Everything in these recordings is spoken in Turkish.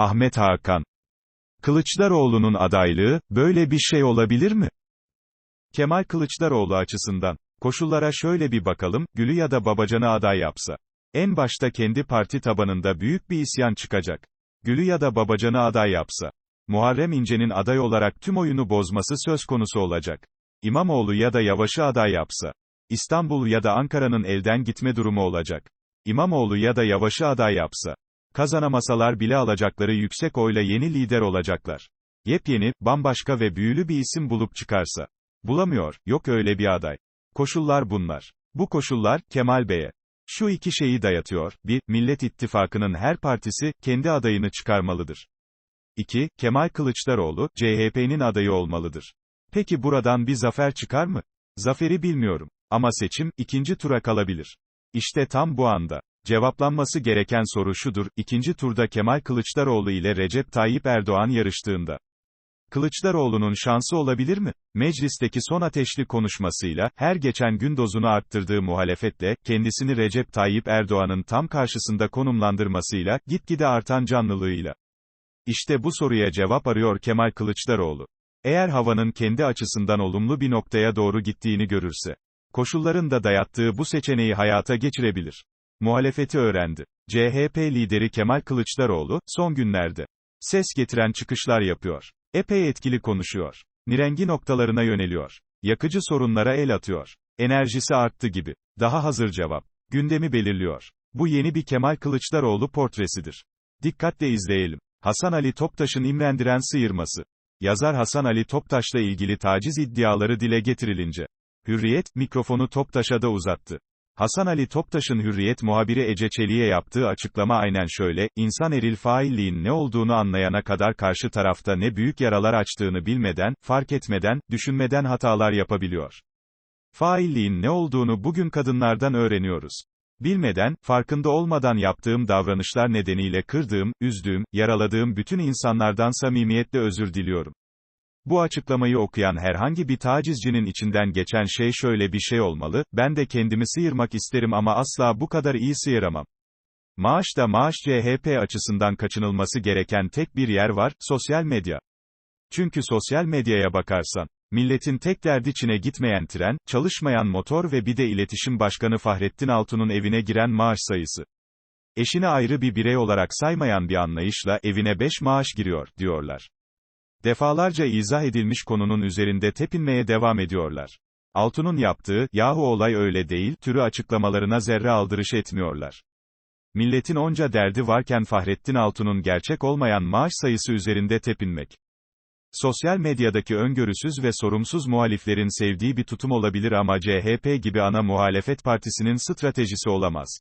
Ahmet Hakan. Kılıçdaroğlu'nun adaylığı, böyle bir şey olabilir mi? Kemal Kılıçdaroğlu açısından, koşullara şöyle bir bakalım, Gül'ü ya da Babacan'ı aday yapsa. En başta kendi parti tabanında büyük bir isyan çıkacak. Gül'ü ya da Babacan'ı aday yapsa. Muharrem İnce'nin aday olarak tüm oyunu bozması söz konusu olacak. İmamoğlu ya da Yavaş'ı aday yapsa. İstanbul ya da Ankara'nın elden gitme durumu olacak. İmamoğlu ya da Yavaş'ı aday yapsa. Kazanamasalar bile alacakları yüksek oyla yeni lider olacaklar. Yepyeni, bambaşka ve büyülü bir isim bulup çıkarsa. Bulamıyor, yok öyle bir aday. Koşullar bunlar. Bu koşullar, Kemal Bey'e. Şu iki şeyi dayatıyor. 1. Millet İttifakı'nın her partisi, kendi adayını çıkarmalıdır. 2. Kemal Kılıçdaroğlu, CHP'nin adayı olmalıdır. Peki buradan bir zafer çıkar mı? Zaferi bilmiyorum. Ama seçim, ikinci tura kalabilir. İşte tam bu anda. Cevaplanması gereken soru şudur, ikinci turda Kemal Kılıçdaroğlu ile Recep Tayyip Erdoğan yarıştığında. Kılıçdaroğlu'nun şansı olabilir mi? Meclisteki son ateşli konuşmasıyla, her geçen gün dozunu arttırdığı muhalefetle, kendisini Recep Tayyip Erdoğan'ın tam karşısında konumlandırmasıyla, gitgide artan canlılığıyla. İşte bu soruya cevap arıyor Kemal Kılıçdaroğlu. Eğer havanın kendi açısından olumlu bir noktaya doğru gittiğini görürse, koşulların da dayattığı bu seçeneği hayata geçirebilir. Muhalefeti öğrendi. CHP lideri Kemal Kılıçdaroğlu, son günlerde, ses getiren çıkışlar yapıyor. Epey etkili konuşuyor. Nirengi noktalarına yöneliyor. Yakıcı sorunlara el atıyor. Enerjisi arttı gibi. Daha hazır cevap. Gündemi belirliyor. Bu yeni bir Kemal Kılıçdaroğlu portresidir. Dikkatle izleyelim. Hasan Ali Toptaş'ın imrendiren sıyırması. Yazar Hasan Ali Toptaş'la ilgili taciz iddiaları dile getirilince. Hürriyet, mikrofonu Toptaş'a da uzattı. Hasan Ali Toptaş'ın Hürriyet muhabiri Ece Çelik'e yaptığı açıklama aynen şöyle, insan eril failliğin ne olduğunu anlayana kadar karşı tarafta ne büyük yaralar açtığını bilmeden, fark etmeden, düşünmeden hatalar yapabiliyor. Failliğin ne olduğunu bugün kadınlardan öğreniyoruz. Bilmeden, farkında olmadan yaptığım davranışlar nedeniyle kırdığım, üzdüğüm, yaraladığım bütün insanlardan samimiyetle özür diliyorum. Bu açıklamayı okuyan herhangi bir tacizcinin içinden geçen şey şöyle bir şey olmalı, ben de kendimi sıyırmak isterim ama asla bu kadar iyi sıyıramam. Maaş da maaş CHP açısından kaçınılması gereken tek bir yer var, sosyal medya. Çünkü sosyal medyaya bakarsan, milletin tek derdi Çin'e gitmeyen tren, çalışmayan motor ve bir de iletişim başkanı Fahrettin Altun'un evine giren maaş sayısı. Eşini ayrı bir birey olarak saymayan bir anlayışla evine 5 maaş giriyor, diyorlar. Defalarca izah edilmiş konunun üzerinde tepinmeye devam ediyorlar. Altun'un yaptığı, yahu olay öyle değil, türü açıklamalarına zerre aldırış etmiyorlar. Milletin onca derdi varken Fahrettin Altun'un gerçek olmayan maaş sayısı üzerinde tepinmek. Sosyal medyadaki öngörüsüz ve sorumsuz muhaliflerin sevdiği bir tutum olabilir ama CHP gibi ana muhalefet partisinin stratejisi olamaz.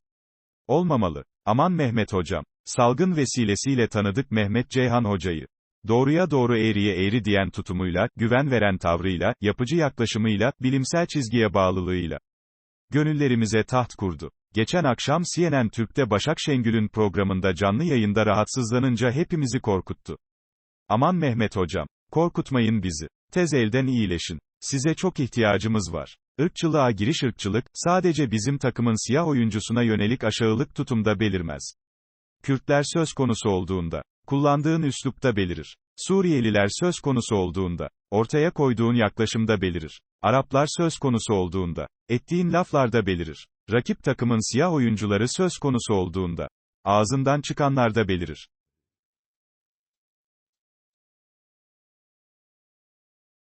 Olmamalı. Aman Mehmet Hocam. Salgın vesilesiyle tanıdık Mehmet Ceyhan Hoca'yı. Doğruya doğru eğriye eğri diyen tutumuyla, güven veren tavrıyla, yapıcı yaklaşımıyla, bilimsel çizgiye bağlılığıyla. Gönüllerimize taht kurdu. Geçen akşam CNN Türk'te Başak Şengül'ün programında canlı yayında rahatsızlanınca hepimizi korkuttu. Aman Mehmet hocam, korkutmayın bizi. Tez elden iyileşin. Size çok ihtiyacımız var. Irkçılığa giriş ırkçılık, sadece bizim takımın siyah oyuncusuna yönelik aşağılık tutumda belirmez. Kürtler söz konusu olduğunda, kullandığın üslupta belirir. Suriyeliler söz konusu olduğunda, ortaya koyduğun yaklaşımda belirir. Araplar söz konusu olduğunda, ettiğin laflarda belirir. Rakip takımın siyah oyuncuları söz konusu olduğunda, ağzından çıkanlarda belirir.